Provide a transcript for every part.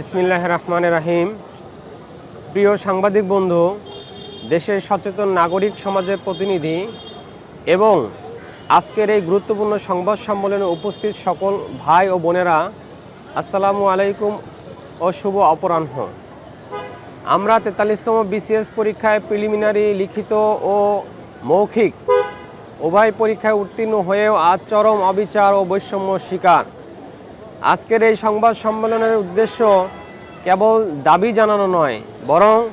বিসমিল্লাহ রহমান রাহিম। প্রিয় সাংবাদিক বন্ধু, দেশের সচেতন নাগরিক সমাজের প্রতিনিধি এবং আজকের এই গুরুত্বপূর্ণ সংবাদ সম্মেলনে উপস্থিত সকল ভাই ও বোনেরা, আসসালামু আলাইকুম ও শুভ অপরাহ্ন। আমরা তেতাল্লিশতম বিসিএস পরীক্ষায় প্রিলিমিনারি, লিখিত ও মৌখিক উভয় পরীক্ষায় উত্তীর্ণ হয়েও আজ চরম অবিচার ও বৈষম্য শিকার। আজকের এই সংবাদ সম্মেলনের উদ্দেশ্য কেবল দাবি জানানো নয়, বরং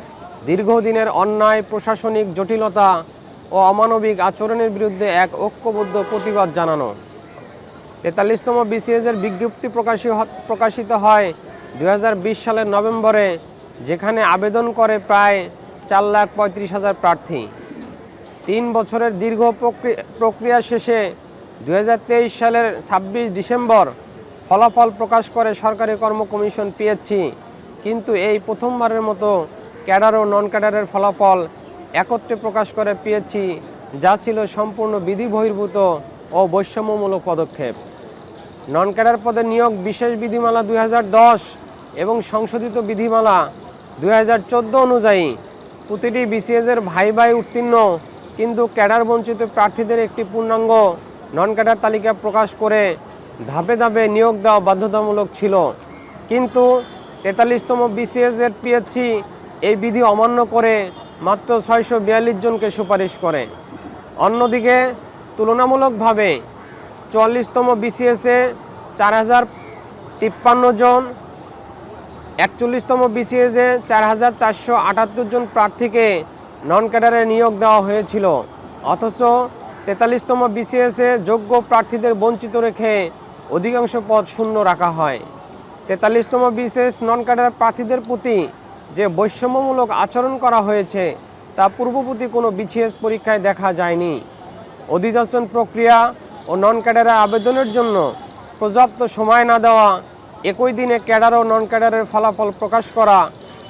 দীর্ঘদিনের অন্যায়, প্রশাসনিক জটিলতা ও অমানবিক আচরণের বিরুদ্ধে এক ঐক্যবদ্ধ প্রতিবাদ জানানো। তেতাল্লিশতম বিসিএসের বিজ্ঞপ্তি প্রকাশী প্রকাশিত হয় দু হাজার বিশ সালের নভেম্বরে, যেখানে আবেদন করে প্রায় চার লাখ পঁয়ত্রিশ হাজার প্রার্থী। তিন বছরের দীর্ঘ প্রক্রি- প্রক্রিয়া শেষে দু হাজার তেইশ সালের ছাব্বিশ ডিসেম্বর ফলাফল প্রকাশ করে সরকারি কর্ম কমিশন পিএসসি কিন্তু এই প্রথমবারের মতো ক্যাডার ও নন ক্যাডারের ফলাফল একত্রে প্রকাশ করে পিএসসি যা ছিল সম্পূর্ণ বিধি বহির্ভূত ও বৈষম্যমূলক পদক্ষেপ। নন ক্যাডার পদে নিয়োগ বিশেষ বিধিমালা দুই হাজার দশ এবং সংশোধিত বিধিমালা দু হাজার চোদ্দ অনুযায়ী প্রতিটি বিসিএসের ভাই ভাই উত্তীর্ণ কিন্তু ক্যাডার বঞ্চিত প্রার্থীদের একটি পূর্ণাঙ্গ নন ক্যাডার তালিকা প্রকাশ করে ধাপে ধাপে নিয়োগ দেওয়া বাধ্যতামূলক ছিল। কিন্তু তেতাল্লিশতম বিসিএস এর পিএসসি এই বিধি অমান্য করে মাত্র ছয়শো বিয়াল্লিশ জনকে সুপারিশ করে। অন্যদিকে তুলনামূলকভাবে চুয়াল্লিশতম বিসিএসে চার হাজার তিপ্পান্ন জন, একচল্লিশতম বিসিএসে চার হাজার চারশো আটাত্তর জন প্রার্থীকে নন ক্যাডারে নিয়োগ দেওয়া হয়েছিল। অথচ তেতাল্লিশতম বিসিএসে যোগ্য প্রার্থীদের বঞ্চিত রেখে অধিকাংশ পদ শূন্য রাখা হয়। তেতাল্লিশতম বিশেষ নন ক্যাডার প্রার্থীদের প্রতি যে বৈষম্যমূলক আচরণ করা হয়েছে, তা পূর্ববর্তী কোনো বিসিএস পরীক্ষায় দেখা যায়নি। অধিযাচন প্রক্রিয়া ও নন ক্যাডারে আবেদনের জন্য পর্যাপ্ত সময় না দেওয়া, একই দিনে ক্যাডার ও নন ক্যাডারের ফলাফল প্রকাশ করা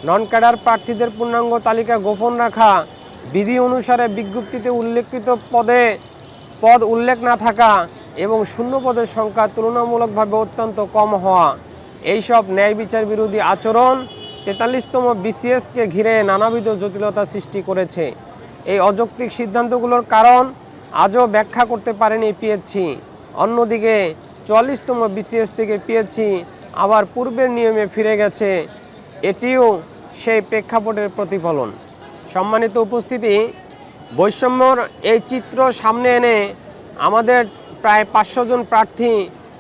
নন ক্যাডার প্রার্থীদের পূর্ণাঙ্গ তালিকা গোপন রাখা, বিধি অনুসারে বিজ্ঞপ্তিতে উল্লেখিত পদে পদ উল্লেখ না থাকা এবং শূন্য পদের সংখ্যা তুলনামূলকভাবে অত্যন্ত কম হওয়া। এইসব ন্যায় বিচার বিরোধী আচরণ তেতাল্লিশতম বিসিএসকে ঘিরে নানাবিধ জটিলতা সৃষ্টি করেছে। এই অযৌক্তিক সিদ্ধান্তগুলোর কারণ আজও ব্যাখ্যা করতে পারেনি পিএসসি অন্যদিকে চুয়াল্লিশতম বিসিএস থেকে পিএসসি আবার পূর্বের নিয়মে ফিরে গেছে। এটিও সেই প্রেক্ষাপটের প্রতিফলন। সম্মানিত উপস্থিতি, বৈষম্যর এই চিত্র সামনে এনে আমাদের প্রায় পাঁচশো জন প্রার্থী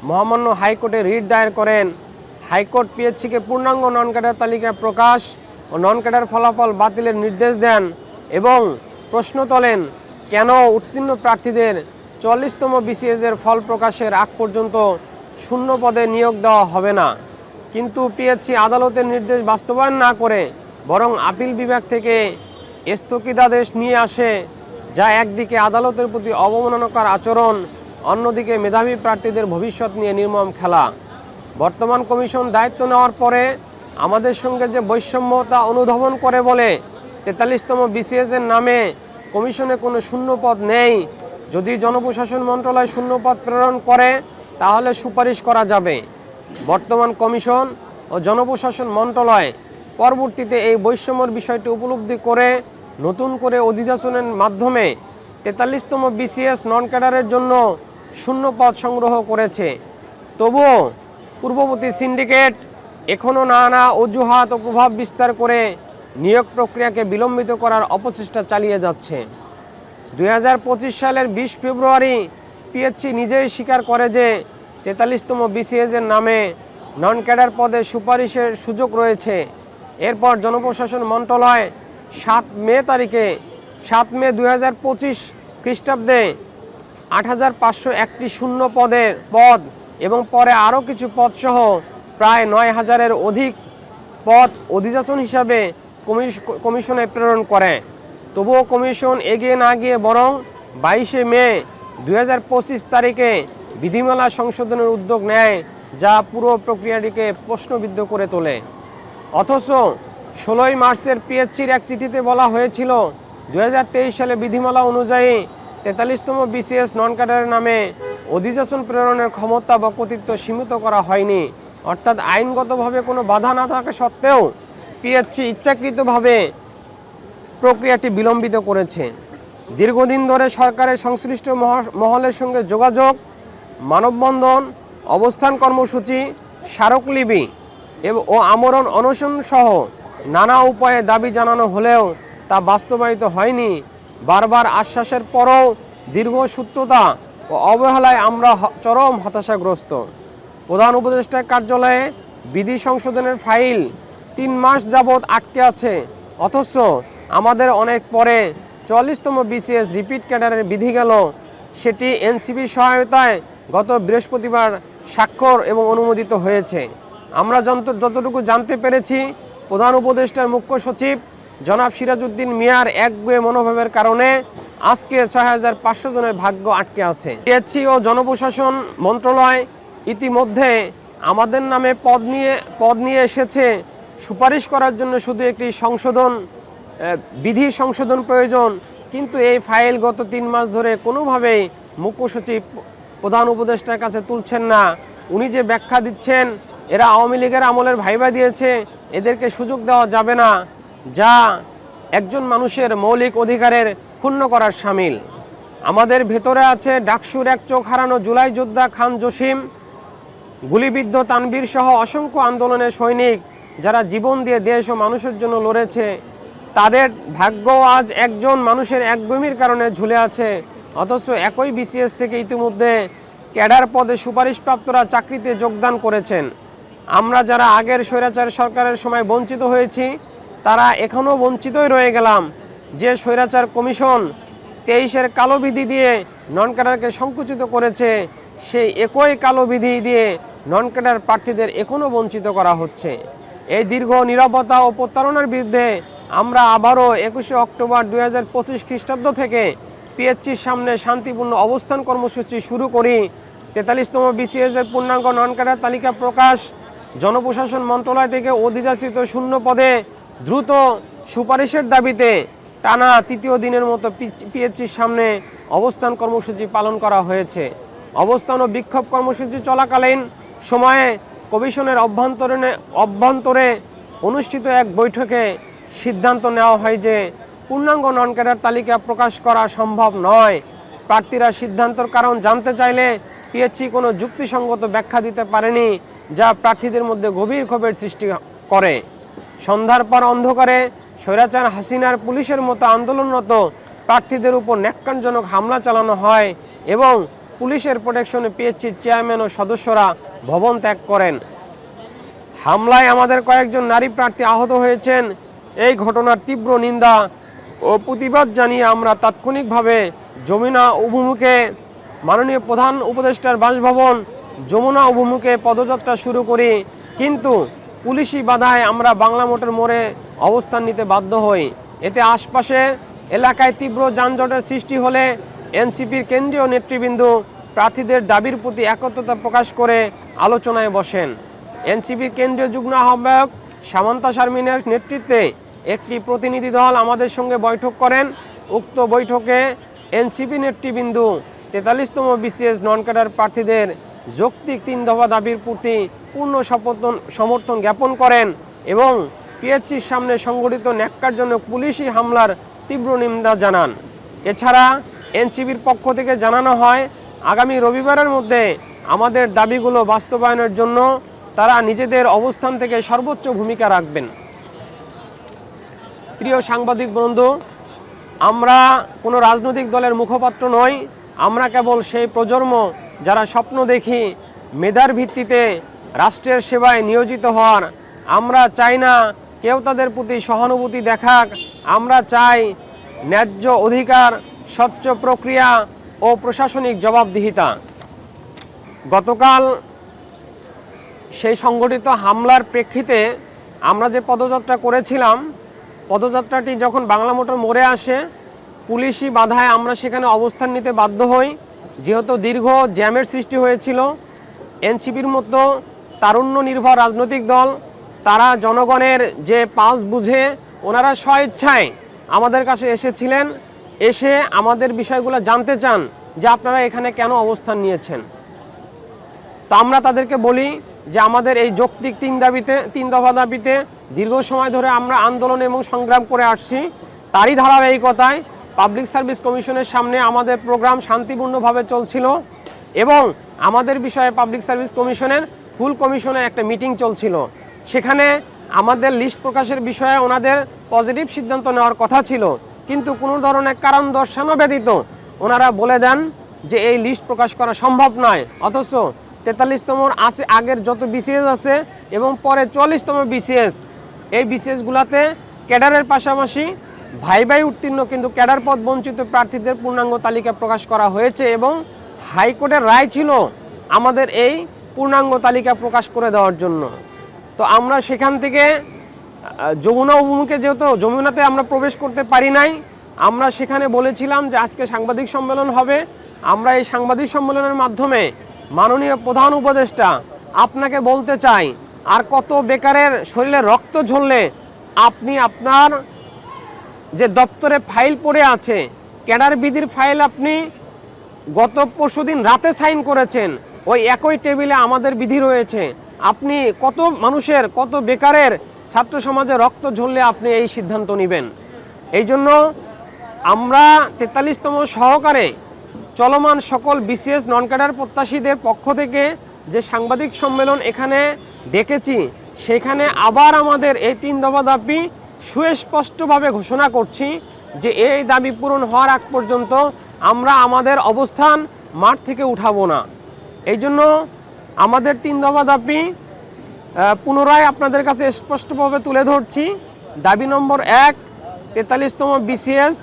মহামান্য হাইকোর্টে রিট দায়ের করেন। হাইকোর্ট পিএসসিকে পূর্ণাঙ্গ নন ক্যাডার তালিকা প্রকাশ ও নন ক্যাডার ফলাফল বাতিলের নির্দেশ দেন এবং প্রশ্ন তোলেন, কেন উত্তীর্ণ প্রার্থীদের চল্লিশতম বিসিএসের ফল প্রকাশের আগ পর্যন্ত শূন্য পদে নিয়োগ দেওয়া হবে না? কিন্তু পিএসসি আদালতের নির্দেশ বাস্তবায়ন না করে বরং আপিল বিভাগ থেকে স্থগিতাদেশ নিয়ে আসে, যা একদিকে আদালতের প্রতি অবমাননাকর আচরণ অন্যদিকে মেধাবী প্রার্থীদের ভবিষ্যৎ নিয়ে নির্মম খেলা। বর্তমান কমিশন দায়িত্ব নেওয়ার পরে আমাদের সঙ্গে যে বৈষম্যতা অনুধাবন করে বলে তেতাল্লিশতম বিসিএস এর নামে কমিশনে কোনো শূন্য পদ নেই। যদি জনপ্রশাসন মন্ত্রণালয় শূন্য পদ প্রেরণ করে, তাহলে সুপারিশ করা যাবে। বর্তমান কমিশন ও জনপ্রশাসন মন্ত্রণালয় পরবর্তীতে এই বৈষম্যর বিষয়টি উপলব্ধি করে নতুন করে অধিবেশনের মাধ্যমে তেতাল্লিশতম বিসিএস নন ক্যাডারের জন্য শূন্য পদ সংগ্রহ করেছে। তবুও পূর্ববর্তী সিন্ডিকেট এখনও নানা অজুহাত ও প্রভাব বিস্তার করে নিয়োগ প্রক্রিয়াকে বিলম্বিত করার অপচেষ্টা চালিয়ে যাচ্ছে। দুই হাজার পঁচিশ সালের বিশ ফেব্রুয়ারি পিএসসি নিজেই স্বীকার করে যে তেতাল্লিশতম বিসিএসের নামে নন ক্যাডার পদে সুপারিশের সুযোগ রয়েছে। এরপর জনপ্রশাসন মন্ত্রণালয় সাত মে তারিখে, সাত মে দুই হাজার পঁচিশ খ্রিস্টাব্দে আট হাজার পাঁচশো একটি শূন্য পদের পদ এবং পরে আরও কিছু পদসহ প্রায় নয় হাজারের অধিক পদ অধিযাচন হিসাবে কমিশনে প্রেরণ করে। তবুও কমিশন এগিয়ে না গিয়ে বরং বাইশে মে দু হাজার পঁচিশ তারিখে বিধিমালা সংশোধনের উদ্যোগ নেয়, যা পুরো প্রক্রিয়াটিকে প্রশ্নবিদ্ধ করে তোলে। অথচ ষোলোই মার্চের পিএসসির এক চিঠিতে বলা হয়েছিল দু হাজার তেইশ সালে বিধিমালা অনুযায়ী তেতাল্লিশতম বিসিএস নন ক্যাডারের নামে অধিবেশন প্রেরণের ক্ষমতা বা কর্তৃত্ব সীমিত করা হয়নি। অর্থাৎ আইনগতভাবে কোনো বাধা না থাকা সত্ত্বেও পিএসসি ইচ্ছাকৃতভাবে প্রক্রিয়াটি বিলম্বিত করেছে। দীর্ঘদিন ধরে সরকারের সংশ্লিষ্ট মহ- মহলের সঙ্গে যোগাযোগ, মানববন্ধন, অবস্থান কর্মসূচি স্মারকলিপি ও আমরণ অনশন সহ নানা উপায়ে দাবি জানানো হলেও তা বাস্তবায়িত হয়নি। বারবার আশ্বাসের পরও দীর্ঘ সূত্রতা ও অবহেলায় আমরা চরম হতাশাগ্রস্ত। প্রধান উপদেষ্টার কার্যালয়ে বিধি সংশোধনের ফাইল তিন মাস যাবৎ আটকে আছে। অথচ আমাদের অনেক পরে চল্লিশতম বিসিএস রিপিট ক্যাডারের বিধি গেল। সেটি এনসিবির সহায়তায় গত বৃহস্পতিবার স্বাক্ষর এবং অনুমোদিত হয়েছে। আমরা যতটুকু জানতে পেরেছি, প্রধান উপদেষ্টার মুখ্য সচিব জনাব সিরাজউদ্দিন মিয়ার একগুয়ে মনোভাবের কারণে আজকে ছয় হাজার পাঁচশো জনের ভাগ্য আটকে আছে। পিএসসি ও জনপ্রশাসন মন্ত্রণালয় ইতিমধ্যে আমাদের নামে পদ নিয়ে পদ নিয়ে এসেছে। সুপারিশ করার জন্য শুধু একটি সংশোধন বিধি সংশোধন প্রয়োজন। কিন্তু এই ফাইল গত তিন মাস ধরে কোনোভাবেই মুখ্য সচিব প্রধান উপদেষ্টার কাছে তুলছেন না। উনি যে ব্যাখ্যা দিচ্ছেন, এরা আওয়ামী লীগের আমলের ভাইবা দিয়েছে। এদেরকে সুযোগ দেওয়া যাবে না। যা একজন মানুষের মৌলিক অধিকারের ক্ষুণ্ণ করার সামিল। আমাদের ভেতরে আছে ডাকসুর এক চোখ হারানো জুলাই যোদ্ধা খান জসিম, গুলিবিদ্ধ তানবীর সহ অসংখ্য আন্দোলনের সৈনিক যারা জীবন দিয়ে দেশ ও মানুষের জন্য লড়েছে। তাদের ভাগ্য আজ একজন মানুষের একগুমির কারণে ঝুলে আছে। অথচ একই বিসিএস থেকে ইতিমধ্যে ক্যাডার পদে সুপারিশপ্রাপ্তরা চাকরিতে যোগদান করেছেন। আমরা যারা আগের স্বৈরাচার সরকারের সময় বঞ্চিত হয়েছি তারা এখনও বঞ্চিতই রয়ে গেলাম। যে স্বৈরাচার কমিশন তেইশের কালো বিধি দিয়ে নন ক্যাডারকে সংকুচিত করেছে, সেই একই কালো বিধি দিয়ে নন ক্যাডার প্রার্থীদের এখনও বঞ্চিত করা হচ্ছে। এই দীর্ঘ নিরাপত্তা ও প্রতারণার বিরুদ্ধে আমরা আবারও একুশে অক্টোবর দুই হাজার পঁচিশ খ্রিস্টাব্দ থেকে পিএসসির সামনে শান্তিপূর্ণ অবস্থান কর্মসূচি শুরু করি। তেতাল্লিশতম বিসিএস এর পূর্ণাঙ্গ নন ক্যাডার তালিকা প্রকাশ, জনপ্রশাসন মন্ত্রণালয় থেকে অধিযাচিত শূন্য পদে দ্রুত সুপারিশের দাবিতে টানা তৃতীয় দিনের মতো পিএইচির সামনে অবস্থান কর্মসূচি পালন করা হয়েছে। অবস্থান ও বিক্ষোভ কর্মসূচি চলাকালীন সময়ে কমিশনের অভ্যন্তরীণে অভ্যন্তরে অনুষ্ঠিত এক বৈঠকে সিদ্ধান্ত নেওয়া হয় যে পূর্ণাঙ্গ নন ক্যাডার তালিকা প্রকাশ করা সম্ভব নয়। প্রার্থীরা সিদ্ধান্তর কারণ জানতে চাইলে পিএইচসি কোনো যুক্তিসঙ্গত ব্যাখ্যা দিতে পারেনি, যা প্রার্থীদের মধ্যে গভীর ক্ষোভের সৃষ্টি করে। সন্ধ্যার পর অন্ধকারে স্বৈরাচার হাসিনার পুলিশের মতো আন্দোলনরত প্রার্থীদের উপর ন্যাক্কারজনক হামলা চালানো হয় এবং পুলিশের প্রোটেকশনে পিএইচসির চেয়ারম্যান ও সদস্যরা ভবন ত্যাগ করেন। হামলায় আমাদের কয়েকজন নারী প্রার্থী আহত হয়েছেন। এই ঘটনার তীব্র নিন্দা ও প্রতিবাদ জানিয়ে আমরা তাৎক্ষণিকভাবে যমুনা অভিমুখে মাননীয় প্রধান উপদেষ্টার বাসভবন যমুনা অভিমুখে পদযাত্রা শুরু করি। কিন্তু পুলিশি বাধায় আমরা বাংলা মোটর মোড়ে অবস্থান নিতে বাধ্য হই। এতে আশপাশে এলাকায় তীব্র যানজটের সৃষ্টি হলে এনসিপির কেন্দ্রীয় নেতৃবৃন্দ প্রার্থীদের দাবির প্রতি একত্রতা প্রকাশ করে আলোচনায় বসেন। এনসিপির কেন্দ্রীয় যুগ্ম আহ্বায়ক সামান্তা শারমিনের নেতৃত্বে একটি প্রতিনিধি দল আমাদের সঙ্গে বৈঠক করেন। উক্ত বৈঠকে এনসিপি নেতৃবৃন্দ তেতাল্লিশতম বিসিএস নন ক্যাডার প্রার্থীদের যৌক্তিক তিন দফা দাবির প্রতি পূর্ণ সমর্থন সমর্থন জ্ঞাপন করেন এবং পিএইচসির সামনে সংগঠিত ন্যাক্কারজনক পুলিশি হামলার তীব্র নিন্দা জানান। এছাড়া এনসিবির পক্ষ থেকে জানানো হয়, আগামী রবিবারের মধ্যে আমাদের দাবিগুলো বাস্তবায়নের জন্য তারা নিজেদের অবস্থান থেকে সর্বোচ্চ ভূমিকা রাখবেন। প্রিয় সাংবাদিক বন্ধু, আমরা কোনো রাজনৈতিক দলের মুখপাত্র নই, আমরা কেবল সেই প্রজন্ম যারা স্বপ্ন দেখি মেধার ভিত্তিতে রাষ্ট্রের সেবায় নিয়োজিত হওয়ার, আমরা চাই না কেউ তাদের প্রতি সহানুভূতি দেখাক। আমরা চাই ন্যায্য অধিকার, স্বচ্ছ প্রক্রিয়া ও প্রশাসনিক জবাবদিহিতা। গতকাল সেই সংগঠিত হামলার প্রেক্ষিতে আমরা যে পদযাত্রা করেছিলাম, পদযাত্রাটি যখন বাংলা মোটর মোড়ে আসে, পুলিশি বাধায় আমরা সেখানে অবস্থান নিতে বাধ্য হই। যেহেতু দীর্ঘ জ্যামের সৃষ্টি হয়েছিল, এনসিপির মতো তারুণ্য নির্ভর রাজনৈতিক দল, তারা জনগণের যে পাস বুঝে ওনারা স্বেচ্ছায় আমাদের কাছে এসেছিলেন, এসে আমাদের বিষয়গুলো জানতে চান যে আপনারা এখানে কেন অবস্থান নিয়েছেন। তো আমরা তাদেরকে বলি যে আমাদের এই যৌক্তিক তিন দাবিতে, তিন দফা দাবিতে দীর্ঘ সময় ধরে আমরা আন্দোলন এবং সংগ্রাম করে আসছি। তারই ধারাবাহিকতায় পাবলিক সার্ভিস কমিশনের সামনে আমাদের প্রোগ্রাম শান্তিপূর্ণভাবে চলছিল এবং আমাদের বিষয়ে পাবলিক সার্ভিস কমিশনের ফুল কমিশনের একটা মিটিং চলছিল। সেখানে আমাদের লিস্ট প্রকাশের বিষয়ে ওনাদের পজিটিভ সিদ্ধান্ত নেওয়ার কথা ছিল। কিন্তু কোনো ধরনের কারণ দর্শানো ব্যতীত ওনারা বলে দেন যে এই লিস্ট প্রকাশ করা সম্ভব নয়। অথচ তেতাল্লিশতম আছে আগের যত বিসিএস আছে এবং পরে চল্লিশতম বিসিএস এই বিসিএসগুলোতে ক্যাডারের পাশাপাশি ভাই ভাই উত্তীর্ণ কিন্তু ক্যাডার পদ বঞ্চিত প্রার্থীদের পূর্ণাঙ্গ তালিকা প্রকাশ করা হয়েছে এবং হাইকোর্টের রায় ছিল আমাদের এই পূর্ণাঙ্গ তালিকা প্রকাশ করে দেওয়ার জন্য। তো আমরা সেখান থেকে যমুনা অভিমুখে যেহেতু, যমুনাতে আমরা প্রবেশ করতে পারি নাই, আমরা সেখানে বলেছিলাম যে আজকে সাংবাদিক সম্মেলন হবে। আমরা এই সাংবাদিক সম্মেলনের মাধ্যমে মাননীয় প্রধান উপদেষ্টা আপনাকে বলতে চাই, আর কত বেকারের শরীরে রক্ত ঝরলে আপনি আপনার যে দপ্তরে ফাইল পড়ে আছে, ক্যাডার বিধির ফাইল আপনি গত পরশুদিন রাতে সাইন করেছেন, ওই একই টেবিলে আমাদের বিধি রয়েছে। আপনি কত মানুষের, কত বেকারের ছাত্র সমাজে রক্ত ঝরলে আপনি এই সিদ্ধান্ত নেবেন? এই জন্য আমরা তেতাল্লিশতম সহকারে চলমান সকল বিসিএস নন ক্যাডার প্রত্যাশীদের পক্ষ থেকে যে সাংবাদিক সম্মেলন এখানে ডেকেছি, সেখানে আবার আমাদের এই তিন দফা দাবি সুস্পষ্টভাবে ঘোষণা করছি যে এই দাবি পূরণ হওয়ার আগ পর্যন্ত আমরা আমাদের অবস্থান মাঠ থেকে উঠাবো না। এই জন্য আমাদের তিন দফা দাবি পুনরায় আপনাদের কাছে স্পষ্টভাবে তুলে ধরছি। দাবি নম্বর এক, তেতাল্লিশতম বিসিএস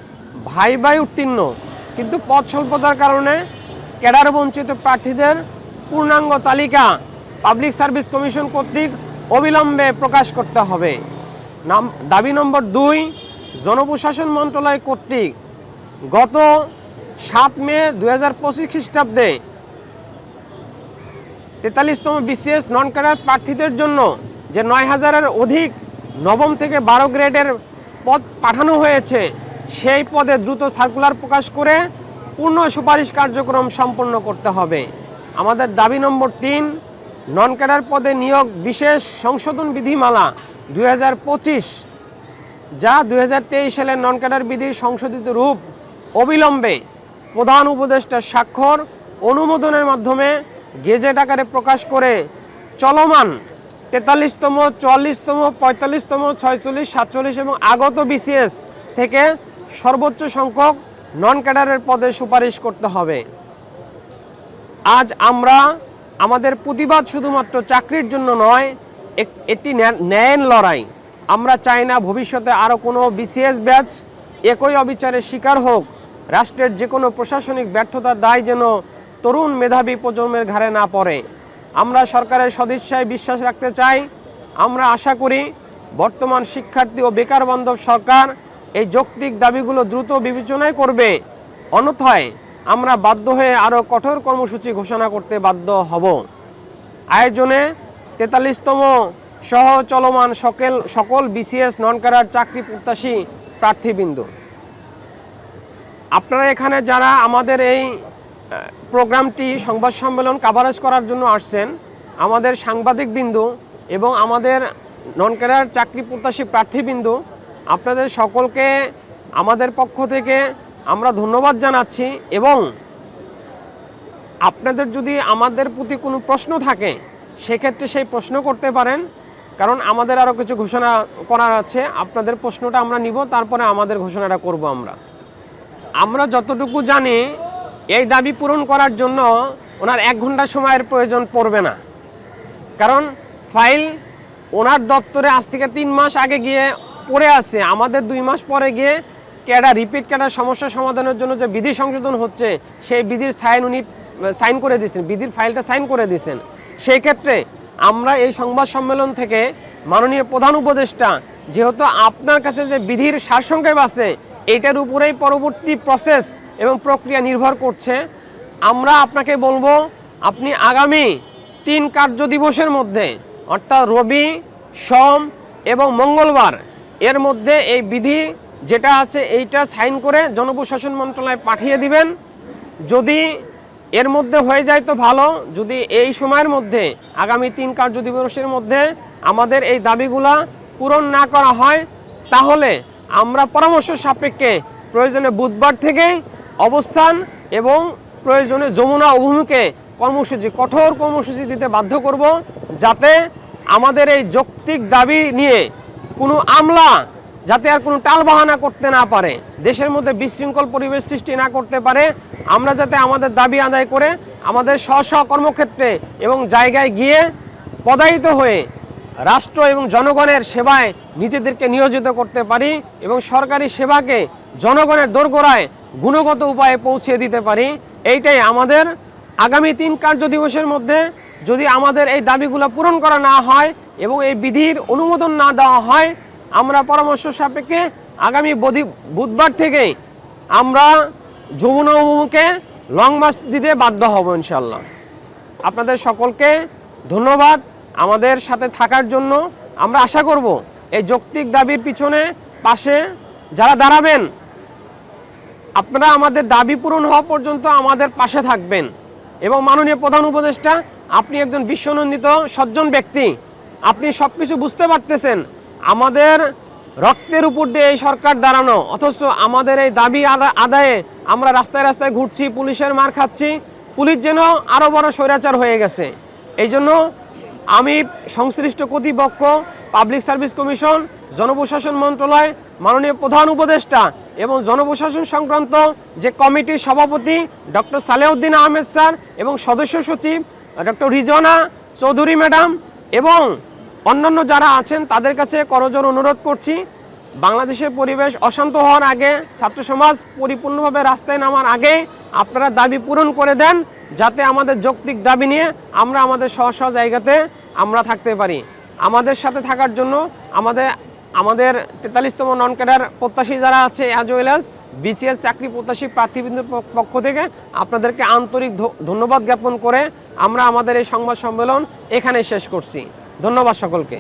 ভাই ভাই উত্তীর্ণ। কিন্তু পথ স্বল্পতার কারণে ক্যাডার বঞ্চিত প্রার্থীদের পূর্ণাঙ্গ তালিকা পাবলিক সার্ভিস কমিশন কর্তৃক অবিলম্বে প্রকাশ করতে হবে। নাম, দাবি নম্বর দুই, জনপ্রশাসন মন্ত্রণালয় কর্তৃক গত সাত মে দু হাজার পঁচিশ খ্রিস্টাব্দে তেতাল্লিশতম বিসিএস নন ক্যাডার প্রার্থীদের জন্য যে নয় হাজারের অধিক নবম থেকে বারো গ্রেডের পদ পাঠানো হয়েছে, সেই পদে দ্রুত সার্কুলার প্রকাশ করে পূর্ণ সুপারিশ কার্যক্রম সম্পন্ন করতে হবে। আমাদের দাবি নম্বর তিন নন ক্যাডার পদে নিয়োগ বিশেষ সংশোধন বিধিমালা দুই হাজার পঁচিশ, যা দুই সালের নন ক্যাডার বিধির সংশোধিত রূপ অবিলম্বে প্রধান উপদেষ্টার স্বাক্ষর অনুমোদনের মাধ্যমে গেজেট আকারে প্রকাশ করে চলমান তেতাল্লিশতম, চুয়াল্লিশতম, পঁয়তাল্লিশতম, ছয়চল্লিশ, সাতচল্লিশ এবং আগত বিসিএস থেকে সর্বোচ্চ সংখ্যক নন ক্যাডারের পদে সুপারিশ করতে হবে। আজ আমরা আমাদের প্রতিবাদ শুধুমাত্র চাকরির জন্য নয় একটি ন্যা- ন্যায়ের লড়াই। আমরা চাই না ভবিষ্যতে আরও কোনো বিসিএস ব্যাচ একই অবিচারের শিকার হোক। রাষ্ট্রের যে কোনো প্রশাসনিক ব্যর্থতার দায় যেন তরুণ মেধাবী প্রজন্মের ঘাড়ে না পড়ে। আমরা সরকারের সদিচ্ছায় বিশ্বাস রাখতে চাই। আমরা আশা করি বর্তমান শিক্ষার্থী ও বেকার বান্ধব সরকার এই যৌক্তিক দাবিগুলো দ্রুত বিবেচনায় করবে। অন্যথায় আমরা বাধ্য হয়ে আরও কঠোর কর্মসূচি ঘোষণা করতে বাধ্য হব। আয়োজনে তেতাল্লিশতম সহ চলমান সকল সকল বিসিএস নন ক্যাডার চাকরি প্রত্যাশী প্রার্থীবৃন্দ। আপনারা এখানে যারা আমাদের এই প্রোগ্রামটি সংবাদ সম্মেলন কাভারেজ করার জন্য আসছেন, আমাদের সাংবাদিক বিন্দু এবং আমাদের নন ক্যাডার চাকরি প্রত্যাশী প্রার্থীবৃন্দু, আপনাদের সকলকে আমাদের পক্ষ থেকে আমরা ধন্যবাদ জানাচ্ছি এবং আপনাদের যদি আমাদের প্রতি কোনো প্রশ্ন থাকে সেক্ষেত্রে সেই প্রশ্ন করতে পারেন, কারণ আমাদের আরও কিছু ঘোষণা করার আছে। আপনাদের প্রশ্নটা আমরা নিব, তারপরে আমাদের ঘোষণাটা করব আমরা। আমরা যতটুকু জানি, এই দাবি পূরণ করার জন্য ওনার এক ঘণ্টা সময়ের প্রয়োজন পড়বে না। কারণ ফাইল ওনার দপ্তরে আজ থেকে তিন মাস আগে গিয়ে পড়ে আছে। আমাদের দুই মাস পরে গিয়ে ক্যাডা, রিপিট ক্যাডার সমস্যা সমাধানের জন্য যে বিধি সংশোধন হচ্ছে, সেই বিধির সাইন উনি সাইন করে দিয়েছেন। বিধির ফাইলটা সাইন করে দিয়েছেন। সেই ক্ষেত্রে আমরা এই সংবাদ সম্মেলন থেকে মাননীয় প্রধান উপদেষ্টা, যেহেতু আপনার কাছে যে বিধির সারসংক্ষেপ আছে, এটার উপরেই পরবর্তী প্রসেস এবং প্রক্রিয়া নির্ভর করছে। আমরা আপনাকে বলব, আপনি আগামী তিন কার্য দিবসের মধ্যে, অর্থাৎ রবি, সোম এবং মঙ্গলবার, এর মধ্যে এই বিধি যেটা আছে, এইটা সাইন করে জনপ্রশাসন মন্ত্রণালয়ে পাঠিয়ে দিবেন। যদি এর মধ্যে হয়ে যায় তো ভালো, যদি এই সময়ের মধ্যে, আগামী তিন কার্য দিবসের মধ্যে আমাদের এই দাবিগুলা পূরণ না করা হয়, তাহলে আমরা পরামর্শ সাপেক্ষে প্রয়োজনে বুধবার থেকেই অবস্থান এবং প্রয়োজনে যমুনা অভিমুখে কর্মসূচি, কঠোর কর্মসূচি দিতে বাধ্য করব, যাতে আমাদের এই যৌক্তিক দাবি নিয়ে কোনো আমলা যাতে আর কোনো টালবাহানা করতে না পারে। দেশের মধ্যে বিশৃঙ্খল পরিবেশ সৃষ্টি না করতে পারে। আমরা যাতে আমাদের দাবি আদায় করে আমাদের স্ব স্ব কর্মক্ষেত্রে এবং জায়গায় গিয়ে পদায়িত হয়ে রাষ্ট্র এবং জনগণের সেবায় নিজেদেরকে নিয়োজিত করতে পারি এবং সরকারি সেবাকে জনগণের দোরগোড়ায় গুণগত উপায়ে পৌঁছে দিতে পারি, এইটাই আমাদের আগামী তিন কার্য দিবসের মধ্যে যদি আমাদের এই দাবিগুলো পূরণ করা না হয় এবং এই বিধির অনুমোদন না দেওয়া হয় আমরা পরামর্শ সাপেক্ষে আগামী বুধবার থেকেই আমরা যমুনা অভিমুখে লং মার্চ দিতে বাধ্য হব ইনশাল্লাহ আপনাদের সকলকে ধন্যবাদ আমাদের সাথে থাকার জন্য। আমরা আশা করব এই যৌক্তিক দাবির পিছনে পাশে যারা দাঁড়াবেন, আপনারা আমাদের দাবি পূরণ হওয়া পর্যন্ত আমাদের পাশে থাকবেন এবং মাননীয় প্রধান উপদেষ্টা, আপনি একজন বিশ্বনন্দিত, সজ্জন ব্যক্তি, আপনি সব কিছু বুঝতে পারতেছেন আমাদের রক্তের উপর দিয়ে এই সরকার দাঁড়ানো, অথচ আমাদের এই দাবি আদায়ে আমরা রাস্তায় রাস্তায় ঘুরছি, পুলিশের মার খাচ্ছি, পুলিশ যেন আরও বড় স্বৈরাচার হয়ে গেছে। এই জন্য আমি সংশ্লিষ্ট কর্তৃপক্ষ, পাবলিক সার্ভিস কমিশন, জনপ্রশাসন মন্ত্রণালয়, মাননীয় প্রধান উপদেষ্টা এবং জনপ্রশাসন সংক্রান্ত যে কমিটির সভাপতি ডক্টর সালেউদ্দিন আহমেদ স্যার এবং সদস্য সচিব ডক্টর রিজনা চৌধুরী ম্যাডাম এবং অন্যান্য যারা আছেন, তাদের কাছে করজোর অনুরোধ করছি, বাংলাদেশের পরিবেশ অশান্ত হওয়ার আগে, ছাত্র সমাজ পরিপূর্ণভাবে রাস্তায় নামার আগে আপনারা দাবি পূরণ করে দেন, যাতে আমাদের যৌক্তিক দাবি নিয়ে আমরা আমাদের স্ব স্ব জায়গাতে আমরা থাকতে পারি। আমাদের সাথে থাকার জন্য আমাদের আমাদের তেতাল্লিশতম নন ক্যাডার প্রত্যাশী যারা আছে অ্যাজ ওয়েল অ্যাজ বিসিএস চাকরি প্রত্যাশী প্রার্থীবৃন্দের পক্ষ থেকে আপনাদেরকে আন্তরিক ধন্যবাদ জ্ঞাপন করে আমরা আমাদের এই সংবাদ সম্মেলন এখানে শেষ করছি। ধন্যবাদ সকলকে।